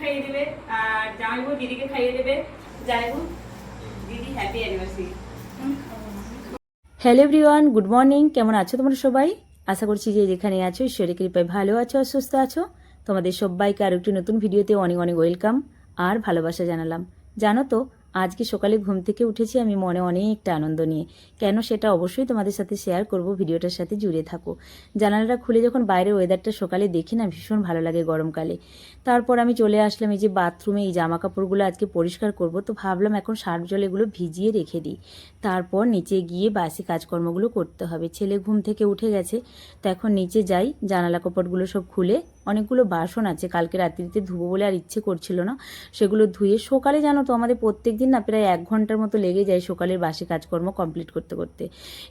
খাইয়ে দেবে, আর দিদিকে খাইয়ে দেবে দিদি happy anniversary hello everyone good morning কেমন আছো তোমরা সবাই? আশা করছি যে যেখানে আছো, ঈশ্বরের কৃপায় ভালো আছো আর সুস্থ আছো। তোমাদের সবাইকে আর একটি নতুন ভিডিওতে অনেক অনেক ওয়েলকাম আর ভালোবাসা জানালাম। জানো তো আজকে সকালে ঘুম থেকে উঠেছি, আমি মনে অনেকটা আনন্দ নিয়ে। কেন সেটা অবশ্যই তোমাদের সাথে শেয়ার করব, ভিডিওটার সাথে জুড়ে থাকো। জানালাটা খুলে যখন বাইরের ওয়েদারটা সকালে দেখি না, ভীষণ ভালো লাগে গরমকালে। তারপর আমি চলে আসলাম এই যে বাথরুমে এই জামা কাপড়গুলো আজকে পরিষ্কার করব, তো ভাবলাম এখন সার্ফ জল এগুলো ভিজিয়ে রেখে দিই। তারপর নিচে গিয়ে বাসি কাজকর্মগুলো করতে হবে। ছেলে ঘুম থেকে উঠে গেছে, তো এখন নিচে যাই, জানালা কপটগুলো সব খুলে অনেকগুলো বাসন আছে। কালকে রাত্রিতে ধুবো বলে আর ইচ্ছে করছিল না। সেগুলো ধুয়ে সকালে জানো তো আমাদের প্রত্যেক দিন না প্রায় এক ঘণ্টার মতো লেগে যায় সকালের বাসি কাজকর্ম কমপ্লিট করতে করতে।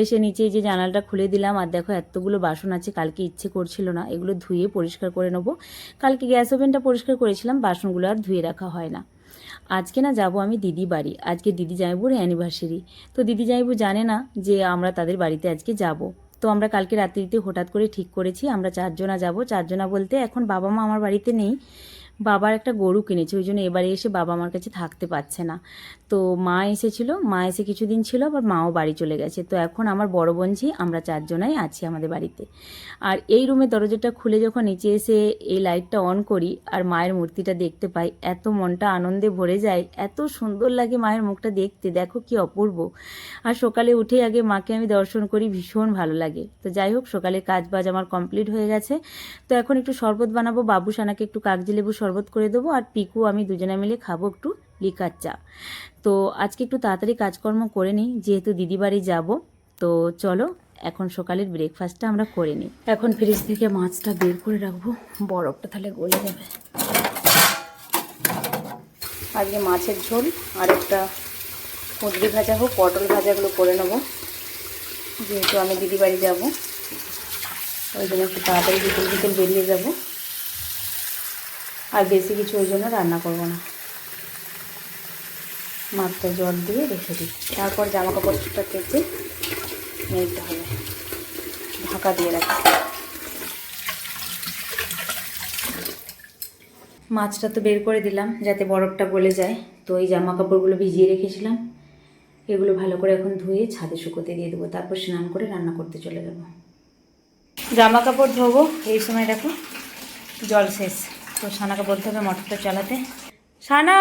এসে নিচে যে জানালাটা খুলে দিলাম আর দেখো এতগুলো বাসন আছে, কালকে ইচ্ছে করছিল না। এগুলো ধুয়ে পরিষ্কার করে নেব। কালকে গ্যাস ওভেনটা পরিষ্কার করেছিলাম, বাসনগুলো আর ধুয়ে রাখা হয় না। আজকে না যাব আমি দিদি বাড়ি। আজকে দিদি জামাইবুর অ্যানিভার্সারি তো দিদি জামাইবু জানে না যে আমরা তাদের বাড়িতে আজকে যাব। তো আমরা কালকে রাত্রিতে হঠাৎ করে ঠিক করেছি, আমরা চারজনা যাব। চারজনা বলতে এখন বাবা মা আমার বাড়িতে নেই। বাবার একটা গরু কিনেছে, ওই জন্য এবারে এসে বাবা আমার কাছে থাকতে পারছে না। তো মা এসেছিল, মা এসে কিছুদিন ছিল, আবার মাও বাড়ি চলে গেছে। তো এখন আমার বড় বোনঝি আমরা চারজনাই আছি আমাদের বাড়িতে। আর এই রুমের দরজাটা খুলে যখন নিচে এসে এই লাইটটা অন করি আর মায়ের মূর্তিটা দেখতে পাই, এত মনটা আনন্দে ভরে যায়, এত সুন্দর লাগে মায়ের মুখটা দেখতে, দেখো কি অপূর্ব। আর সকালে উঠে আগে মাকে আমি দর্শন করি, ভীষণ ভালো লাগে। তো যাই হোক সকালে কাজ বাজ আমার কমপ্লিট হয়ে গেছে। তো এখন একটু শরবত বানাবো, বাবু সানাকে একটু কাগজি লেবু শরবত করে দেবো আর পিকু, আমি দুজনে মিলে খাব একটু লিকার চা। তো আজকে একটু তাড়াতাড়ি কাজকর্ম করে নিই, যেহেতু দিদি বাড়ি যাব। তো চলো, এখন সকালের ব্রেকফাস্টটা আমরা করে নিই। এখন ফ্রিজ থেকে মাছটা বের করে রাখব, বরফটা তাহলে গলে যাবে। আজকে মাছের ঝোল, আর একটা কুঁদরি ভাজা হোক, পটল ভাজাগুলো করে নেব। যেহেতু আমি দিদি বাড়ি যাব, ওই জন্য একটু তাড়াতাড়ি বিকেল বিকেল বেরিয়ে যাব। আর বেশি কিছু ওই জন্য রান্না করব না। মাছটা জল দিয়ে রেখে দিই। তারপর জামা কাপড়টা কেচে নিতে হবে। ঢাকা দিয়ে রাখি। মাছটা তো বের করে দিলাম যাতে বরফটা গলে যায়। তো এই জামা কাপড়গুলো ভিজিয়ে রেখেছিলাম। এগুলো ভালো করে এখন ধুয়ে ছাদে শুকোতে দিয়ে দেবো। তারপর স্নান করে রান্না করতে চলে যাব। জামা কাপড় ধোবো। এই সময় দেখো জল শেষ। তো সানাকে বলতে হবে মোটরটা চালাতে। সানা!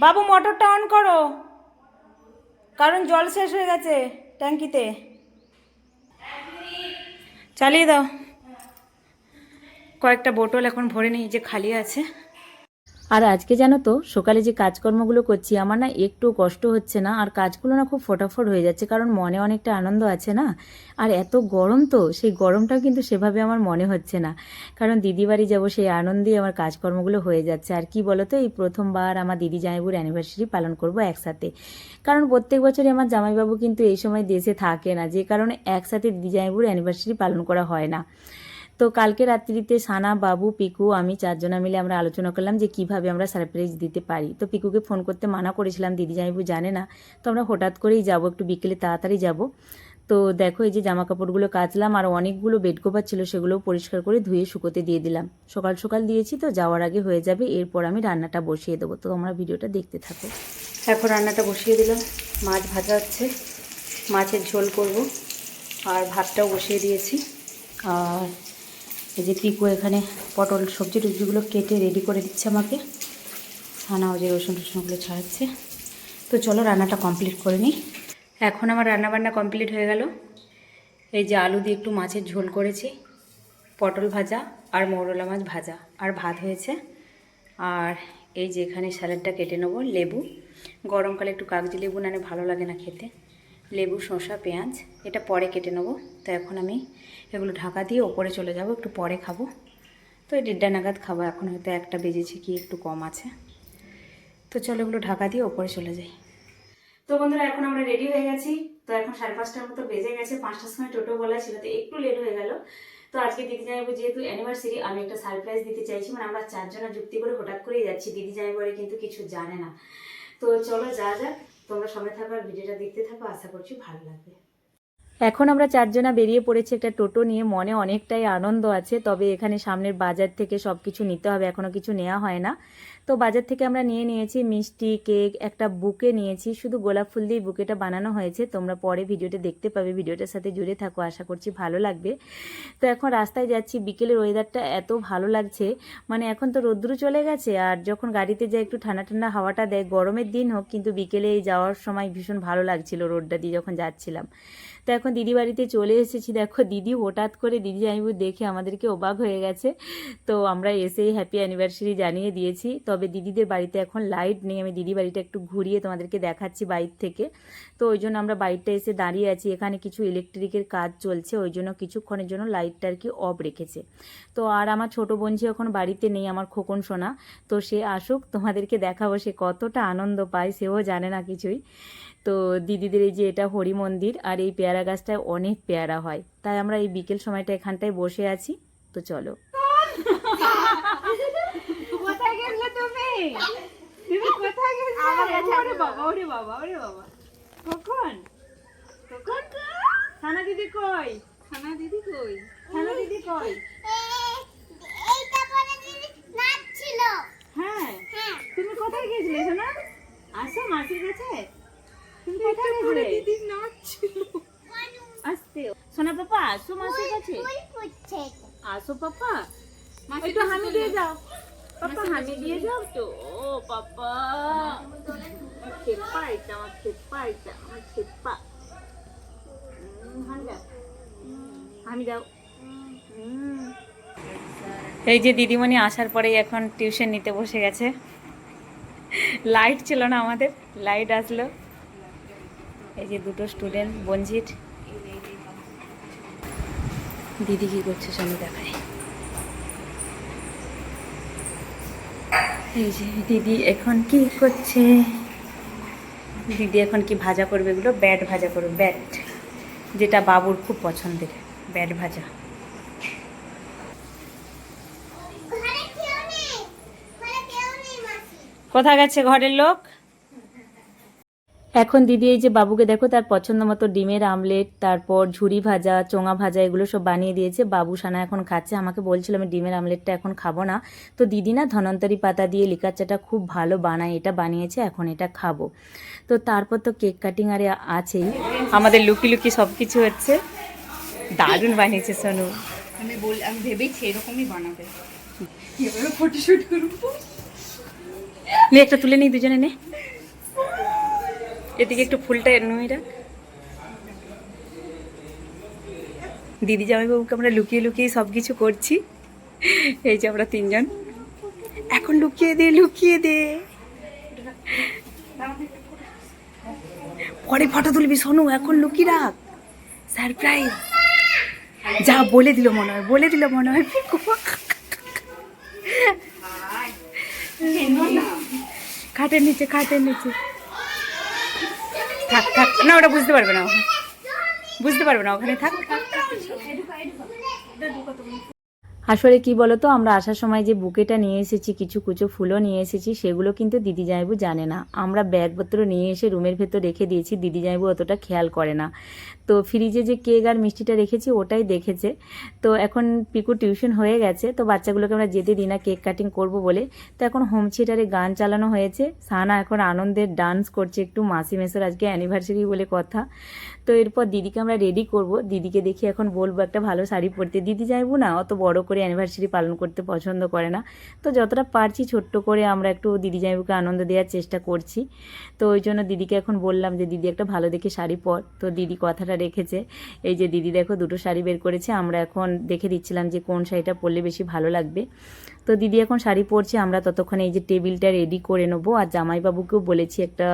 বাবু, মোটরটা অন করো। কারণ জল শেষ হয়ে গেছে ট্যাঙ্কিতে। চালিয়ে দাও। কয়েকটা বোটল এখন ভরে নিই যে খালি আছে। আর আজকে জানো তো, সকালে যে কাজকর্মগুলো করছি, আমার না একটু কষ্ট হচ্ছে না, আর কাজগুলো না খুব ফটাফট হয়ে যাচ্ছে, কারণ মনে অনেকটা আনন্দ আছে না? আর এত গরম তো, সেই গরমটাও কিন্তু সেভাবে আমার মনে হচ্ছে না। কারণ দিদি বাড়ি যাব, সেই আনন্দেই আমার কাজকর্মগুলো হয়ে যাচ্ছে। আর কি বলো তো এই প্রথমবার আমার দিদি জামাইবুর অ্যানিভার্সারি পালন করব একসাথে। কারণ প্রত্যেক বছরই আমার জামাইবাবু কিন্তু এই সময় দেশে থাকে না, যে কারণে একসাথে দিদি জামাইবুর অ্যানিভার্সারি পালন করা হয় না। তো কালকে রাত্রিতে সানা, বাবু, পিকু, আমি চারজনা মিলে আমরা আলোচনা করলাম যে কীভাবে আমরা সারপ্রাইজ দিতে পারি। তো পিকুকে ফোন করতে মানা করেছিলাম, দিদি জামাইবু জানে না, তো আমরা হঠাৎ করেই যাব, একটু বিকেলে তাড়াতাড়ি যাব। তো দেখো এই যে জামা কাপড়গুলো কাচলাম, আর অনেকগুলো বেড কভার ছিল সেগুলো পরিষ্কার করে ধুয়ে শুকোতে দিয়ে দিলাম। সকাল সকাল দিয়েছি তো, যাওয়ার আগে হয়ে যাবে, এরপর আমি রান্নাটা বসিয়ে দেবো। তো তোমরা ভিডিওটা দেখতে থাকো। এখন রান্নাটা বসিয়ে দিলাম। মাছ ভাজা হচ্ছে, মাছের ঝোল করব, আর ভাতটাও বসিয়ে দিয়েছি। আর এই যে পিকু এখানে পটল সবজি টবজিগুলো কেটে রেডি করে দিচ্ছে আমাকে। ছানাও যে রসুন টসুনগুলো ছাড়াচ্ছে। তো চলো রান্নাটা কমপ্লিট করে নিই। এখন আমার রান্না বান্না কমপ্লিট হয়ে গেল। এই যে আলু দিয়ে একটু মাছের ঝোল করেছি। পটল ভাজা আর মৌরলা মাছ ভাজা। আর ভাত হয়েছে। আর এই যে এখানে স্যালাডটা কেটে নেব, লেবু। গরমকালে একটু কাগজি লেবু নানে ভালো লাগে না খেতে। লেবু, শসা, পেঁয়াজ, এটা পরে কেটে নেব। তো এখন আমি এগুলো ঢাকা দিয়ে ওপরে চলে যাব, একটু পরে খাব। তো এই দেড়টা নাগাদ খাব, এখন হয়তো একটা বেজেছে কি একটু কম আছে। তো চলো এগুলো ঢাকা দিয়ে ওপরে চলে যাই। তো বন্ধুরা, এখন আমরা রেডি হয়ে গেছি। তো এখন সাড়ে পাঁচটার মতো বেজে গেছে, পাঁচটার সময় টোটো বলা ছিল, তো একটু লেট হয়ে গেল। তো আজকে দিদি জামাইবু যেহেতু অ্যানিভার্সারি আমি একটা সারপ্রাইজ দিতে চাইছি মানে আমরা চারজনা যুক্তি করে হঠাৎ করেই যাচ্ছি। দিদি জামাইবারে কিন্তু কিছু জানে না। তো চলো যা যাক। তোমরা সঙ্গে থাকো আর ভিডিওটা দেখতে থাকো আশা করছি ভালো লাগবে। এখন আমরা চারজনা বেরিয়ে পড়েছি একটা টোটো নিয়ে। মনে অনেকটাই আনন্দ আছে, তবে এখানে সামনের বাজার থেকে সব কিছু নিতে হবে এখনও কিছু নেওয়া হয় না। তো বাজার থেকে আমরা নিয়ে নিয়েছি মিষ্টি, কেক, একটা বুকে নিয়েছি। শুধু গোলাপ ফুল দিয়ে বুকেটা বানানো হয়েছে, তোমরা পরে ভিডিওটা দেখতে পাবে। ভিডিওটার সাথে জুড়ে থাকো, আশা করছি ভালো লাগবে। তো এখন রাস্তায় যাচ্ছি, বিকেলের ওয়েদারটা এত ভালো লাগছে মানে এখন তো রোদ্দুর চলে গেছে, আর যখন গাড়িতে যাই একটু ঠান্ডা ঠান্ডা হাওয়াটা দেয়, গরমের দিন হোক, কিন্তু বিকেলে যাওয়ার সময় ভীষণ ভালো লাগছিল রোডটা দিয়ে যখন যাচ্ছিলাম। তো এখন দিদি বাড়িতে চলে এসেছি। দেখো দিদি হঠাৎ করে, দিদি জানিবু দেখে আমাদেরকে অবাক হয়ে গেছে। তো আমরা এসেই হ্যাপি অ্যানিভার্সারি জানিয়ে দিয়েছি। তবে দিদিদের বাড়িতে এখন লাইট নেই। আমি দিদি বাড়িটা একটু ঘুরিয়ে তোমাদেরকে দেখাচ্ছি বাইর থেকে। তো ওই জন্য আমরা বাড়িটা এসে দাঁড়িয়ে আছি। এখানে কিছু ইলেকট্রিকের কাজ চলছে। ওই জন্য কিছুক্ষণের জন্য লাইটটা আর কি অফ রেখেছে। তো আর আমার ছোট বোনঝি এখন বাড়িতে নেই, আমার খোকন সোনা, তো সে আসুক, তোমাদেরকে দেখাবো সে কতটা আনন্দ পায়, সেও জানে না কিছুই। তো দিদিদের এই যে এটা হরি মন্দির আর এই পেয়ারা গাছটায় অনেক পেয়ারা হয়। তাই আমরা এই বিকেল সময়টা এখানটায় বসে আছি। তো চলো। কোথায় গেলে তুমি? তুমি কোথায় গেলে ওরে বাবা ওরে বাবা ওরে বাবা। কখন? কখন? সানা দিদি কই? দিদি কই দিদি কই? এইটা পরে দিদি নাচছিল হ্যাঁ। হ্যাঁ। তুমি কোথায় গেছিলে সোনা? আসো মাসির কাছে? আসতে। সোনা পাপা আসো মাসির কাছে। আসো পাপা। একটু হামি দিয়ে যাও। পাপা হামি দিয়ে যাও তো। ও পাপা। আমার খেপা এটা আমার খেপা এটা আমার খেপা। হামি দাও। এই যে দিদিমণি আসার পরেই এখন টিউশন নিতে বসে গেছে। লাইট ছিল না আমাদের লাইট আসলো। এই যে দুটো স্টুডেন্ট বঞ্জিত দিদি কি করছে সামনে দেখায়। এই যে দিদি এখন কি করছে? দিদি এখন কি ভাজা করবে এগুলো? ব্যাট ভাজা করবে ব্যাট। যেটা বাবুর খুব পছন্দের ব্যাট ভাজা। ঘরে কেউ নেই ঘরে কেউ নেই মাসি। কোথা গেছে ঘরের লোক? এখন দিদি এই যে বাবুকে দেখো তার পছন্দ মতো ডিমের আমলেট তারপর ঝুরি ভাজা চোঙা ভাজা এগুলো সব বানিয়ে দিয়েছে। বাবু সানা এখন খাচ্ছে। আমাকে বলছিল আমি ডিমের আমলেটটা এখন খাব না। তো দিদি না ধনন্তরি পাতা দিয়ে লিকার চাটা খুব ভালো বানায়। এটা বানিয়েছে এখন এটা খাব। তো তারপর তো কেক কাটিং আরে আছেই। আমাদের লুকি লুকি সব কিছু হচ্ছে। দারুণ বানিয়েছে সোনু। আমি বল আমি ভেবেছি এরকমই বানাবে। এবারে ফটোশুট করব। নে একটা তুলে নিই দুজনে নে। এদিকে একটু ফুলটা নুই রাখ দিদি জামাইবাবুকে আমরা লুকিয়ে লুকিয়ে সব কিছু করছি। এই যে আমরা তিনজন। এখন লুকিয়ে দে লুকিয়ে দে। পরে ফটো তুলবি শোনো এখন লুকিয়ে রাখ। সারপ্রাইজ যা বলে দিল মনে হয়, বলে দিল মনে হয়। খাটের নিচে খাটের নিচে। থাক থাক। না, ওটা বুঝতে পারবে না বুঝতে পারবে না, ওখানে থাক। আসলে কি বলতো, আমরা আসার সময় যে বুকেটা নিয়ে এসেছি, কিছু কুচো ফুলও নিয়ে এসেছি, সেগুলো কিন্তু দিদি জামাইবু জানে না। আমরা ব্যাগপত্র নিয়ে এসে রুমের ভেতর রেখে দিয়েছি, দিদি জামাইবু অতটা খেয়াল করে না। তো ফ্রিজে যে কেক আর মিষ্টিটা রেখেছি, ওটাই দেখেছে। তো এখন পিকু টিউশন হয়ে গেছে, তো বাচ্চাগুলোকে আমরা যেতে দিই না কেক কাটিং করব বলে। তো এখন হোম থিয়েটারে গান চালানো হয়েছে। সানা এখন আনন্দের ডান্স করছে, একটু মাসি মেসোর আজকে অ্যানিভার্সারি বলে কথা। তো এরপর দিদিকে আমরা রেডি করব। দিদিকে দেখি এখন বলব, একটা ভালো শাড়ি পরতে। দিদি যাইবো না, অত বড় করে অ্যানিভার্সারি পালন করতে পছন্দ করে না। তো যতটা পারছি ছোট্ট করে আমরা একটু দিদি জামাইবুকে আনন্দ দেওয়ার চেষ্টা করছি। তো ওই জন্য দিদিকে এখন বললাম যে, দিদি একটা ভালো দেখে শাড়ি পর। তো দিদি কথাটা রেখেছে। এই যে দিদি দেখো দুটো শাড়ি বের করেছে। আমরা এখন দেখে দিচ্ছিলাম যে কোন শাড়িটা পরলে বেশি ভালো লাগবে। তো দিদি এখন শাড়ি পরছে, আমরা ততক্ষণে এই যে টেবিলটা রেডি করে নেব। আর জামাইবাবুকেও বলেছি একটা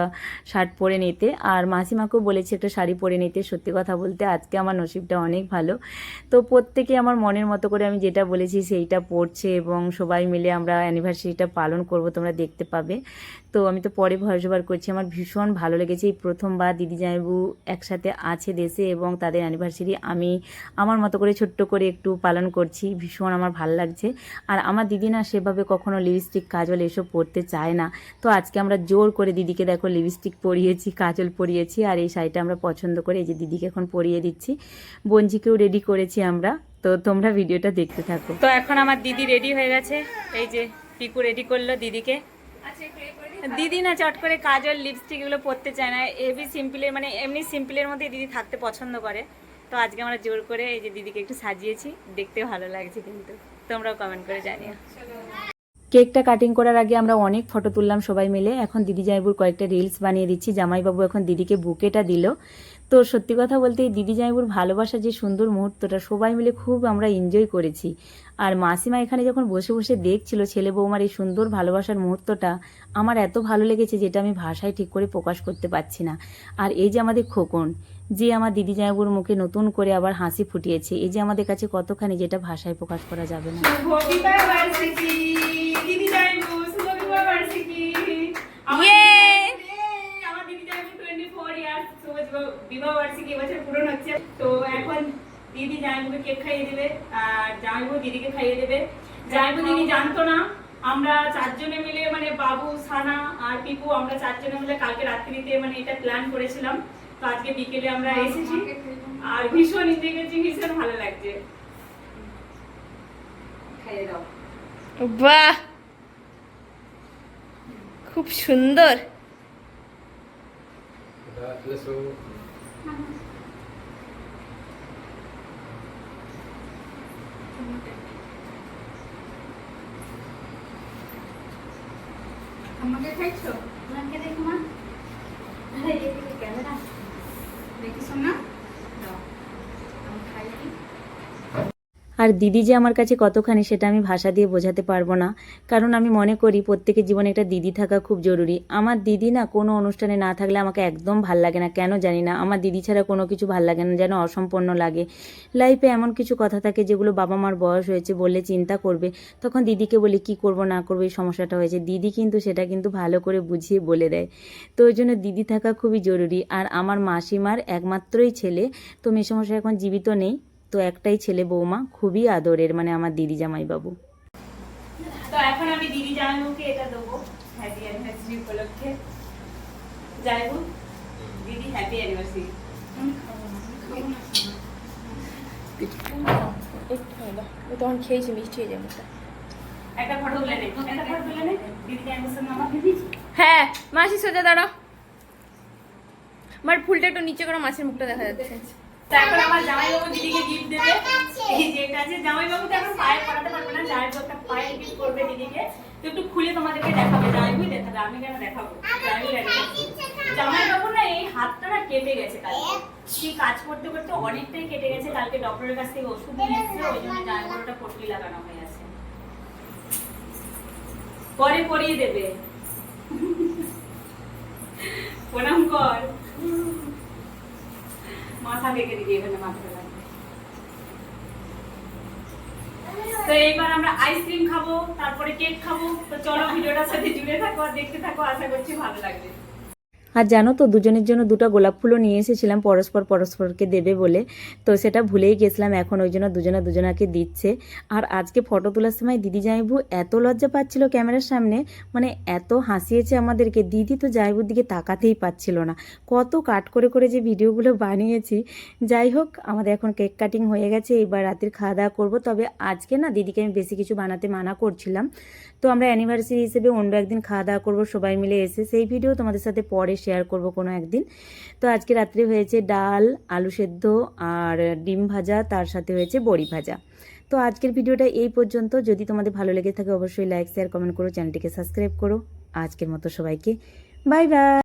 শার্ট পরে নিতে। আর মাসিমাকেও বলেছি একটা শাড়ি পরে নিতে। সত্যি কথা বলতে আজকে আমার নসিবটা অনেক ভালো। তো প্রত্যেকে আমার মনের মতো করে আমি যেটা বলেছি সেইটা পড়ছে এবং সবাই মিলে আমরা অ্যানিভার্সারিটা পালন করব, তোমরা দেখতে পাবে। তো আমি তো পরে ভরসবার করছি। আমার ভীষণ ভালো লেগেছে এই প্রথমবার দিদি জামাইবু একসাথে আছে দেশে এবং তাদের অ্যানিভার্সারি আমি আমার মতো করে ছোট্ট করে একটু পালন করছি। ভীষণ আমার ভালো লাগছে। আর আমার দিদি না সেভাবে কখনো লিপস্টিক কাজল এসব পরতে চায় না। তো আজকে আমরা জোর করে দিদিকে দেখো লিপস্টিক পরিয়েছি কাজল পরিয়েছি আর এই শাড়িটা আমরা পছন্দ করে এই যে দিদিকে এখন পরিয়ে দিচ্ছি। বঞ্জিকেও রেডি করেছি আমরা। তো তোমরা ভিডিওটা দেখতে থাকো। তো এখন আমার দিদি রেডি হয়ে গেছে। এই যে পিকু রেডি করল দিদিকে। দিদি না চট করে কাজল লিপস্টিক এগুলো পরতে চায় না। এভি সিম্পলের মানে এমনি সিম্পলের মধ্যে দিদি থাকতে পছন্দ করে। তো আজকে আমরা জোর করে এই যে দিদিকে একটু সাজিয়েছি, দেখতে ভালো লাগছে কিন্তু। তোমরাও কমেন্ট করে জানিও। কেকটা কাটিং করার আগে আমরা অনেক ফটো তুললাম সবাই মিলে। এখন দিদি জামাইবুর কয়েকটা রিলস বানিয়ে দিচ্ছি। জামাইবাবু এখন দিদিকে বুকেটা দিল। তো সত্যি কথা বলতে এই দিদি জামাইবুর ভালোবাসা যে সুন্দর মুহূর্তটা সবাই মিলে খুব আমরা এনজয় করেছি। আর মাসিমা এখানে যখন বসে বসে দেখছিল ছেলে বৌমার এই সুন্দর ভালোবাসার মুহূর্তটা, আমার এত ভালো লেগেছে যেটা আমি ভাষায় ঠিক করে প্রকাশ করতে পারছি না। আর এই যে আমাদের খোকন, যে আমার দিদি জামাইবুর মুখে নতুন করে আবার হাসি ফুটিয়েছে, এই যে আমাদের কাছে কতখানি যেটা ভাষায় প্রকাশ করা যাবে না আমার দিদি জামাইবুর 24 ইয়ার্স বিবাহ বার্ষিকী এবছর পূরণ হচ্ছে। তো এখন দিদি জামাইবুকে কেক খাইয়ে দেবে আর জামাইবু দিদিকে খাইয়ে দেবে। জামাইবু দিদি জানতো না আমরা চারজনে মিলে মানে বাবু সানা আর পিকু আমরা চারজনে মিলে কালকে রাত্রিতে মানে এটা প্ল্যান করেছিলাম। তো আজকে বিকেলে আমরা এসেছি। আর ভীষণ ভীষণ ভালো লাগছে। খাইয়ে দাও। বাহ! খুব সুন্দর। আমাকে খাইছো আমাকে দেখো মা আরে এদিকে ক্যামেরা দেখি শোনা দাও আমি খাই কি আর দিদি যে আমার কাছে কতখানি সেটা আমি ভাষা দিয়ে বোঝাতে পারব না। কারণ আমি মনে করি প্রত্যেকের জীবনে একটা দিদি থাকা খুব জরুরি। আমার দিদি না কোনো অনুষ্ঠানে না থাকলে আমাকে একদম ভালো লাগে না, কেন জানি না। আমার দিদি ছাড়া কোনো কিছু ভালো লাগে না, যেন অসম্পূর্ণ লাগে। লাইফে এমন কিছু কথা থাকে যেগুলো বাবা মার বয়স হয়েছে বললে চিন্তা করবে। তখন দিদিকে বলি, কি করব, না করব, এই সমস্যাটা হয়েছে। দিদি কিন্তু সেটা কিন্তু ভালো করে বুঝিয়ে বলে দেয়। তো ওই জন্য দিদি থাকা খুবই জরুরি। আর আমার মাসিমার একমাত্রই ছেলে, তো মেয়ে মেসমশাই এখন জীবিত নেই। তো একটাই ছেলে বৌমা খুবই আদরের মানে আমার দিদি জামাইবাবু। তো এখন আমি দিদি এটা দেবো হ্যাপি অ্যানিভার্সারি উপলক্ষে। যাইবু দিদি হ্যাপি অ্যানিভার্সারি তখন খেয়েছি মিষ্টি হয়ে যাবে। একটা ফটো তুলে নে একটা ফটো তুলে নে। দিদি নামা? দিদি হ্যাঁ মাসি সোজা দাঁড়াও। আমার ফুলটা একটু নিচে করে মাছের মুখটা দেখা যাচ্ছে। এখন আমার জামাইবাবু দিদিকে গিফট দেবে। এই যে এটা আছে জামাইবাবু তো এখন পায়ে পড়াতে পারবে না জামাইবাবু একটা পায়ে গিফট করবে দিদিকে। তো একটু খুলে তোমাদেরকে দেখাবে জামাইবাবু দেখাবে, আমি কেন দেখাবো? জামাইবাবু না এই হাতটা না কেটে গেছে কালকে। কি কাজ করতে করতে অনেকটাই কেটে গেছে, কালকে ডক্টরের কাছ থেকে ওষুধ নিয়ে ওই জন্য জামাইবাবুটা পটলি লাগানো হয়ে আছে। পরে পরিয়ে দেবে। প্রণাম কর। মাথা রেখে দিবি এখানে লাগবে তো এইবার আমরা আইসক্রিম খাব, তারপরে কেক খাব। তো চলো ভিডিওটার সাথে জুড়ে থাকো আর দেখতে থাকো। আশা করছি ভালো লাগবে। আর জানো তো, দুজনের জন্য দুটো গোলাপ ফুলও নিয়ে এসেছিলাম, পরস্পর পরস্পরকে দেবে বলে। তো সেটা ভুলেই গেছিলাম, এখন ওই জন্য দুজনে দুজনাকে দিচ্ছে। আর আজকে ফটো তোলার সময় দিদি জাইবু এত লজ্জা পাচ্ছিল ক্যামেরার সামনে মানে এত হাসিয়েছে আমাদেরকে। দিদি তো জাইবুর দিকে তাকাতেই পাচ্ছিল না। কত কাট করে করে যে ভিডিওগুলো বানিয়েছি। যাই হোক, আমাদের এখন কেক কাটিং হয়ে গেছে, এবার রাতের খাওয়া দাওয়া করব। তবে আজকে না, দিদিকে আমি বেশি কিছু বানাতে মানা করছিলাম। তো আমরা অ্যানিভার্সারি হিসেবে অন্য একদিন খাওয়া দাওয়া করব, সবাই মিলে এসে। সেই ভিডিও তোমাদের সাথে পরে শেয়ার করব কোনো একদিন। তো আজকে রাত্রে হয়েছে ডাল, আলু সেদ্ধ আর ডিম ভাজা, তার সাথে হয়েছে বড়ি ভাজা। তো আজকের ভিডিওটা এই পর্যন্ত। যদি তোমাদের ভালো লেগে থাকে, অবশ্যই লাইক শেয়ার কমেন্ট করো, চ্যানেলটিকে সাবস্ক্রাইব করো। আজকের মতো সবাইকে বাই বাই